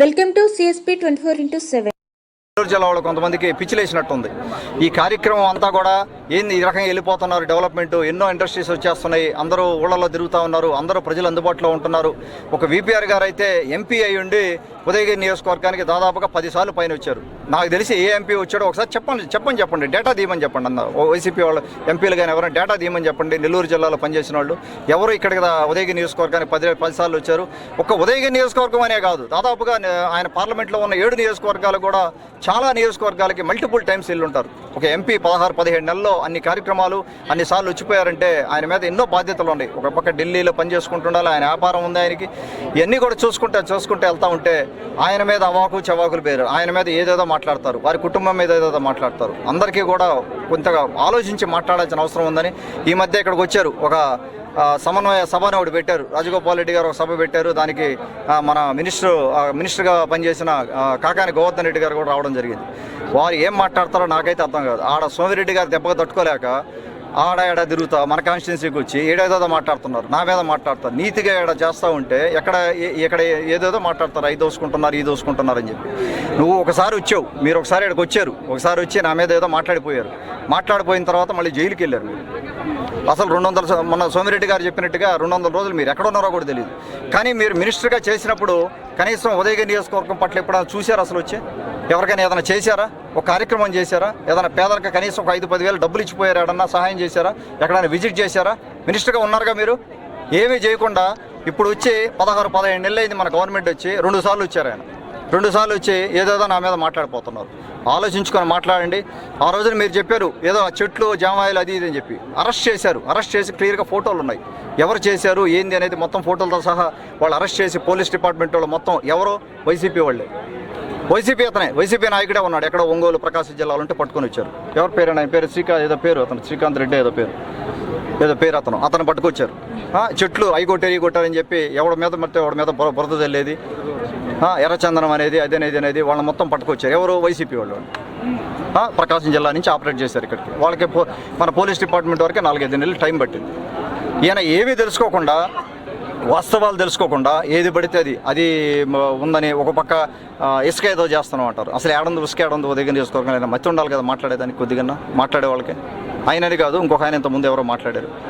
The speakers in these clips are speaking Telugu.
Welcome to CSP twenty four into seven Nellore జిల్లాలో కొంతమందికి పిచ్చిలేసినట్టుంది. ఈ కార్యక్రమం అంతా కూడా ఏంది ఈ రకంగా వెళ్ళిపోతున్నారు డెవలప్మెంట్ ఎన్నో ఇండస్ట్రీస్ వచ్చేస్తున్నాయి అందరూ ఊళ్ళలో తిరుగుతూ ఉన్నారు అందరూ ప్రజలు అందుబాటులో ఉంటున్నారు. ఒక విపిఆర్ గారు అయితే ఎంపీ అయి ఉండి ఉదయగిరి నియోజకవర్గానికి దాదాపుగా పదిసార్లు పైన వచ్చారు. నాకు తెలిసి ఏ ఎంపీ వచ్చాడో ఒకసారి చెప్పండి చెప్పండి చెప్పండి. డేటా తీయమని చెప్పండి అన్న. ఓ వైసీపీ వాళ్ళు ఎంపీలు కానీ ఎవరైనా డేటా తీయమని చెప్పండి. నెల్లూరు జిల్లాలో పనిచేసిన వాళ్ళు ఎవరు ఇక్కడికి ఉదయగిరి నియోజకవర్గానికి పది పదిసార్లు వచ్చారు. ఒక ఉదయగిరి నియోజకవర్గం అనే కాదు. దాదాపుగా ఆయన పార్లమెంట్లో ఉన్న ఏడు నియోజకవర్గాలు కూడా చాలా నియోజకవర్గాలకి మల్టిపుల్ టైమ్స్ వెళ్ళి ఉంటారు ఒక ఎంపీ పదహారు పదిహేడు నెలల్లో అన్ని కార్యక్రమాలు అన్ని సార్లు వచ్చిపోయారంటే ఆయన మీద ఎన్నో బాధ్యతలు ఉన్నాయి. ఒక పక్క ఢిల్లీలో పని చేసుకుంటుండాలి ఆయన వ్యాపారం ఉంది ఆయనకి. ఇవన్నీ కూడా చూసుకుంటే చూసుకుంటే వెళ్తా ఉంటే ఆయన మీద అవాకు చవాకులు పేరు ఆయన మీద ఏదేదో మాట్లాడతారు. వారి కుటుంబం మీద ఏదేదో మాట్లాడతారు. అందరికీ కూడా కొంతగా ఆలోచించి మాట్లాడాల్సిన అవసరం ఉందని ఈ మధ్య ఇక్కడికి వచ్చారు. ఒక సమన్వయ సభను ఒకటి పెట్టారు. రాజగోపాల్ రెడ్డి గారు ఒక సభ పెట్టారు. దానికి మన మినిస్టర్ మినిస్టర్గా పనిచేసిన కాకాని గోవర్ధన్ రెడ్డి గారు కూడా రావడం జరిగింది. వారు ఏం మాట్లాడతారో నాకైతే అర్థం కాదు. ఆడ సోమిరెడ్డి గారు దెబ్బగా తట్టుకోలేక ఆడ ఏడా తిరుగుతా మన కాన్స్టిట్యున్సీకి వచ్చి ఏడేదో మాట్లాడుతున్నారు. నా మీద మాట్లాడతారు. నీతిగా ఏడ చేస్తూ ఉంటే ఎక్కడ ఏ- ఎక్కడ ఏదేదో మాట్లాడతారు. అవి దోసుకుంటున్నారు ఈ దోసుకుంటున్నారు అని చెప్పి. నువ్వు ఒకసారి వచ్చావు. మీరు ఒకసారి ఇక్కడికి వచ్చారు. ఒకసారి వచ్చి నా మీద ఏదో మాట్లాడిపోయారు. మాట్లాడిపోయిన తర్వాత మళ్ళీ జైలుకి వెళ్ళారు మీరు. అసలు రెండు వందల మొన్న సోమిరెడ్డి గారు చెప్పినట్టుగా రెండు వందల రోజులు మీరు ఎక్కడ ఉన్నారో కూడా తెలియదు కానీ మీరు మినిస్టర్గా చేసినప్పుడు కనీసం ఉదయగిరి నియోజకవర్గం పట్ల ఎప్పుడైనా చూశారా అసలు వచ్చి? ఎవరికైనా ఏదైనా చేశారా? ఒక కార్యక్రమం చేశారా? ఏదైనా పేదలకు కనీసం ఒక ఐదు పదివేలు డబ్బులు ఇచ్చిపోయారు? ఏడన్నా సహాయం చేశారా? ఎక్కడైనా విజిట్ చేశారా? మినిస్టర్గా ఉన్నారుగా మీరు? ఏమీ చేయకుండా ఇప్పుడు వచ్చి పదహారు పదిహేను నెలలు అయింది మన గవర్నమెంట్ వచ్చి రెండు సార్లు వచ్చారు ఆయన. రెండు సార్లు వచ్చి ఏదేదో నా మీద మాట్లాడిపోతున్నారు. ఆలోచించుకొని మాట్లాడండి. ఆ రోజున మీరు చెప్పారు ఏదో ఆ చెట్లు జామాయిలు అది ఇది అని చెప్పి. అరెస్ట్ చేశారు. అరెస్ట్ చేసి క్లియర్గా ఫోటోలు ఉన్నాయి. ఎవరు చేశారు ఏంది అనేది మొత్తం ఫోటోలతో సహా వాళ్ళు అరెస్ట్ చేసి పోలీస్ డిపార్ట్మెంట్ వాళ్ళు మొత్తం ఎవరో? వైసీపీ వాళ్ళే. వైసీపీ అతనే. వైసీపీ నాయకుడే ఉన్నాడు. ఎక్కడ ఒంగోలు ప్రకాశం జిల్లాలో ఉంటే పట్టుకొని వచ్చారు. ఎవరి పేరు ఆయన? పేరు శ్రీకాంత్ ఏదో పేరు అతను. శ్రీకాంత్ రెడ్డి ఏదో పేరు. ఏదో పేరు అతను. అతను పట్టుకొచ్చారు. ఆ, చెట్లు అవి కొట్టారు ఇవి కొట్టారని చెప్పి ఎవడి మీద మట్టి ఎవడి మీద బురద చల్లేది ఎర్రచందనం అనేది అదేనేది అనేది వాళ్ళని మొత్తం పట్టుకొచ్చారు. ఎవరు? వైసీపీ వాళ్ళు. ప్రకాశం జిల్లా నుంచి ఆపరేట్ చేశారు ఇక్కడికి. వాళ్ళకి పో- మన పోలీస్ డిపార్ట్మెంట్ వరకే నాలుగైదు నెలలు టైం పట్టింది. ఈయన ఏమీ తెలుసుకోకుండా వాస్తవాలు తెలుసుకోకుండా ఏది పడితే అది అది ఉందని ఒక పక్క ఇసుక ఏదో చేస్తున్నాం అంటారు అసలు ఏడందు ఇసుక ఏడందు దగ్గర చేసుకోకుండా మతి ఉండాలి కదా మాట్లాడేదానికి కొద్దిగా మాట్లాడే వాళ్ళకి. ఆయనది కాదు ఇంకొక ఆయన ఇంత ముందు ఎవరో మాట్లాడారు.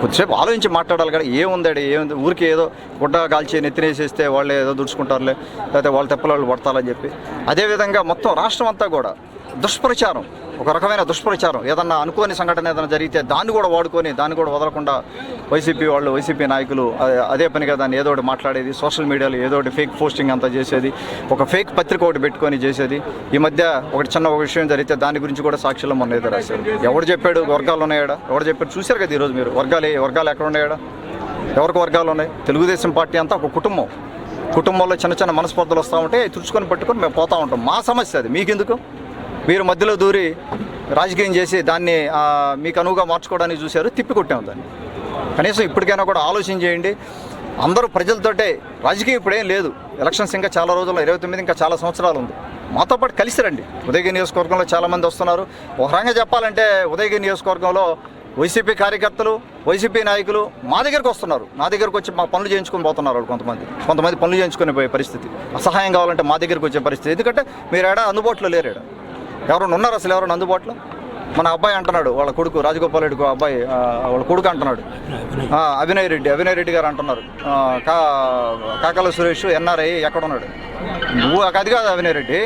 కొద్దిసేపు ఆలోచించి మాట్లాడాలి కదా ఏముంది ఏముంది? ఊరికి ఏదో గుడ్డ కాల్చి నెత్తినేసేస్తే వాళ్ళు ఏదో దుడుచుకుంటారులే లేకపోతే వాళ్ళు తెప్పలు పడతారని చెప్పి. అదేవిధంగా మొత్తం రాష్ట్రం అంతా కూడా దుష్ప్రచారం ఒక రకమైన దుష్ప్రచారం. ఏదన్నా అనుకోని సంఘటన ఏదైనా జరిగితే దాన్ని కూడా వాడుకొని దాన్ని కూడా వదలకుండా వైసీపీ వాళ్ళు వైసీపీ నాయకులు అదే- అదే పనిగా దాన్ని ఏదో ఒకటి మాట్లాడేది సోషల్ మీడియాలో ఏదో ఒకటి ఫేక్ పోస్టింగ్ అంతా చేసేది ఒక ఫేక్ పత్రిక ఒకటి పెట్టుకొని చేసేది. ఈ మధ్య ఒకటి చిన్న ఒక విషయం జరిగితే దాని గురించి కూడా సాక్షులు మొన్న ఏదో రాశారు. ఎవడు చెప్పాడు? వర్గాలు ఉన్నాయాడా? ఎవడు చెప్పాడు? చూశారు కదా ఈరోజు మీరు. వర్గాలు వర్గాలు ఎక్కడ ఉన్నాయాడా? ఎవరికి వర్గాలు ఉన్నాయి? తెలుగుదేశం పార్టీ అంతా ఒక కుటుంబం. కుటుంబంలో చిన్న చిన్న మనస్పర్ధలు వస్తూ ఉంటే తుడుచుకొని పట్టుకొని మేము పోతూ ఉంటాం. మా సమస్య అది. మీకెందుకు? మీరు మధ్యలో దూరి రాజకీయం చేసి దాన్ని మీకు అనువుగా మార్చుకోవడానికి చూశారు తిప్పికొట్టాము దాన్ని. కనీసం ఇప్పటికైనా కూడా ఆలోచన చేయండి. అందరూ ప్రజలతోటే రాజకీయం ఇప్పుడేం లేదు. ఎలక్షన్స్ ఇంకా చాలా రోజుల్లో ఇరవై తొమ్మిది ఇంకా చాలా సంవత్సరాలు ఉంది. మాతో పాటు కలిసి రండి. ఉదయగిరి నియోజకవర్గంలో చాలామంది వస్తున్నారు. ఒక రకంగా చెప్పాలంటే ఉదయగిరి నియోజకవర్గంలో వైసీపీ కార్యకర్తలు వైసీపీ నాయకులు మా దగ్గరకు వస్తున్నారు. నా దగ్గరకు వచ్చి మా పనులు చేయించుకొని పోతున్నారు వాళ్ళు కొంతమంది. కొంతమంది పనులు చేయించుకొని పోయే పరిస్థితి. అసహాయం కావాలంటే మా దగ్గరకు వచ్చే పరిస్థితి. ఎందుకంటే మీరు ఏడా అందుబాటులో లేరు ఎవరైనా ఉన్నారు అసలు ఎవరైనా అందుబాటులో? మన అబ్బాయి అంటున్నాడు వాళ్ళ కొడుకు రాజగోపాల్ రెడ్డి అబ్బాయి వాళ్ళ కొడుకు అంటున్నాడు. అభినయ్ రెడ్డి అభినయ్ రెడ్డి గారు అంటున్నారు. కా కాకల సురేష్ ఎన్ఆర్ఐ ఎక్కడ ఉన్నాడు? నువ్వు అది కాదు అభినయ్ రెడ్డి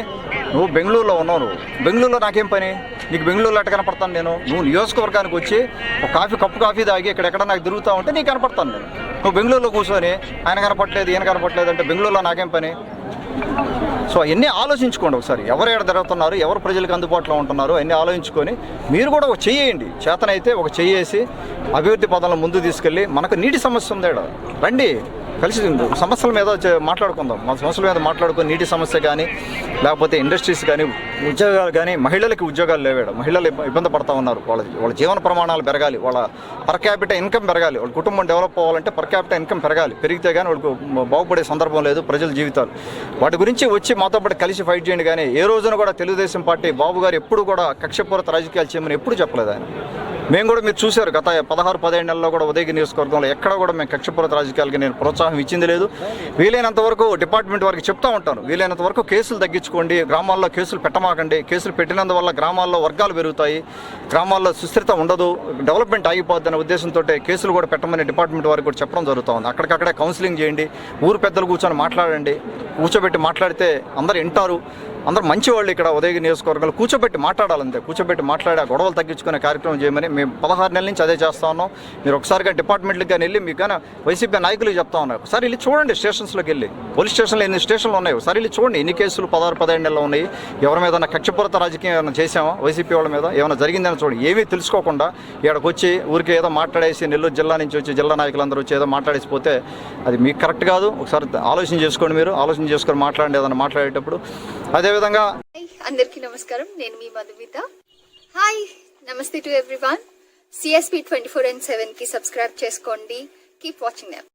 నువ్వు బెంగళూరులో ఉన్నావు నువ్వు. బెంగళూరులో నాకేం పని? నీకు బెంగళూరులో ఎట్ట కనపడతాను నేను? నువ్వు నియోజకవర్గానికి వచ్చి ఒక కాఫీ కప్పు కాఫీ తాగి ఇక్కడ ఎక్కడ నాకు తిరుగుతా ఉంటే నీకు కనపడతాను నేను. నువ్వు బెంగళూరులో కూర్చొని ఆయన కనపడలేదు ఈయన కనపడలేదు అంటే బెంగళూరులో నాకేం పని? సో అవన్నీ ఆలోచించుకోండి ఒకసారి. ఎవరు ఎక్కడ తిరుగుతున్నారు ఎవరు ప్రజలకు అందుబాటులో ఉంటున్నారు అన్నీ ఆలోచించుకొని మీరు కూడా ఒక చెయ్యండి చేతనైతే ఒక చెయ్యేసి అభివృద్ధి పదంలో ముందు తీసుకెళ్ళి మనకు నీటి సమస్య ఉంది ఈడ. రండి. కలిసి సమస్యల మీద మాట్లాడుకుందాం. మన సమస్యల మీద మాట్లాడుకుని నీటి సమస్య కానీ లేకపోతే ఇండస్ట్రీస్ కానీ ఉద్యోగాలు కానీ మహిళలకి ఉద్యోగాలు లేవాడు. మహిళలు ఇబ్బంది పడతా ఉన్నారు. వాళ్ళ వాళ్ళ జీవన ప్రమాణాలు పెరగాలి. వాళ్ళ పర్ క్యాపిటల్ ఇన్కమ్ పెరగాలి. వాళ్ళ కుటుంబం డెవలప్ అవ్వాలంటే పర్ క్యాపిటల్ ఇన్కమ్ పెరగాలి. పెరిగితే కానీ వాళ్ళకు బాగుపడే సందర్భం లేదు ప్రజల జీవితాలు. వాటి గురించి వచ్చి మాతో పాటు కలిసి ఫైట్ చేయండి కానీ ఏ రోజున కూడా తెలుగుదేశం పార్టీ బాబు గారు ఎప్పుడు కూడా కక్షపూరిత రాజకీయాలు చేయమని ఎప్పుడు చెప్పలేదు ఆయన. మేము కూడా మీరు చూశారు గత పదహారు పదిహేను నెలల్లో కూడా ఉదయగిరి నియోజకవర్గంలో ఎక్కడ కూడా మేము కక్షపూరిత రాజకీయాలకి నేను ప్రోత్సాహం ఇచ్చింది లేదు. వీలైనంత వరకు డిపార్ట్మెంట్ వారికి చెప్తా ఉంటాను. వీలైనంత వరకు కేసులు తగ్గించుకోండి గ్రామాల్లో కేసులు పెట్టమాకండి. కేసులు పెట్టినందువల్ల గ్రామాల్లో వర్గాలు పెరుగుతాయి గ్రామాల్లో సుస్థిరత ఉండదు డెవలప్మెంట్ ఆగిపోద్ది అనే ఉద్దేశంతో కేసులు కూడా పెట్టమని డిపార్ట్మెంట్ వారికి కూడా చెప్పడం జరుగుతుంది అక్కడికక్కడే కౌన్సిలింగ్ చేయండి ఊరు పెద్దలు కూర్చొని మాట్లాడండి కూర్చోబెట్టి మాట్లాడితే అందరు వింటారు. అందరూ మంచివాళ్ళు ఇక్కడ ఉదయగిరి నియోజకవర్గాలు కూర్చోబెట్టి మాట్లాడాలంతే. కూర్చోబెట్టి మాట్లాడి ఆ గొడవలు తగ్గించుకునే కార్యక్రమం చేయమని మేము పదహారు నెలల నుంచి అదే చేస్తా ఉన్నాం. మీరు ఒకసారిగా డిపార్ట్మెంట్కి కానీ వెళ్ళి మీకు కానీ వైసీపీ నాయకులు చెప్తా ఉన్నారు. ఒకసారి వెళ్ళి చూడండి స్టేషన్స్లోకి వెళ్ళి. పోలీస్ స్టేషన్లో ఎన్ని స్టేషన్లు ఉన్నాయి? ఒకసారి వెళ్ళి చూడండి. ఎన్ని కేసులు పదహారు పదిహేను నెలలు ఉన్నాయి? ఎవరి మీద కక్షపూరిత రాజకీయం ఏమైనా చేసామా వైసీపీ వాళ్ళ మీద ఏమైనా జరిగిందని చూడండి. ఏమీ తెలుసుకోకుండా ఇక్కడికి వచ్చి ఊరికి ఏదో మాట్లాడేసి నెల్లూరు జిల్లా నుంచి వచ్చి జిల్లా నాయకులందరూ వచ్చి ఏదో మాట్లాడేసి పోతే అది మీకు కరెక్ట్ కాదు. ఒకసారి ఆలోచన చేసుకోండి మీరు. ఆలోచన చేసుకొని మాట్లాడండి ఏదైనా మాట్లాడేటప్పుడు. అదే అదేవిధంగా హాయ్ అందరికీ నమస్కారం. నేను మీ మధుమిత. హాయ్ నమస్తే to everyone CSP twenty four and సెవెన్కి సబ్స్క్రైబ్ చేసుకోండి. Keep watching them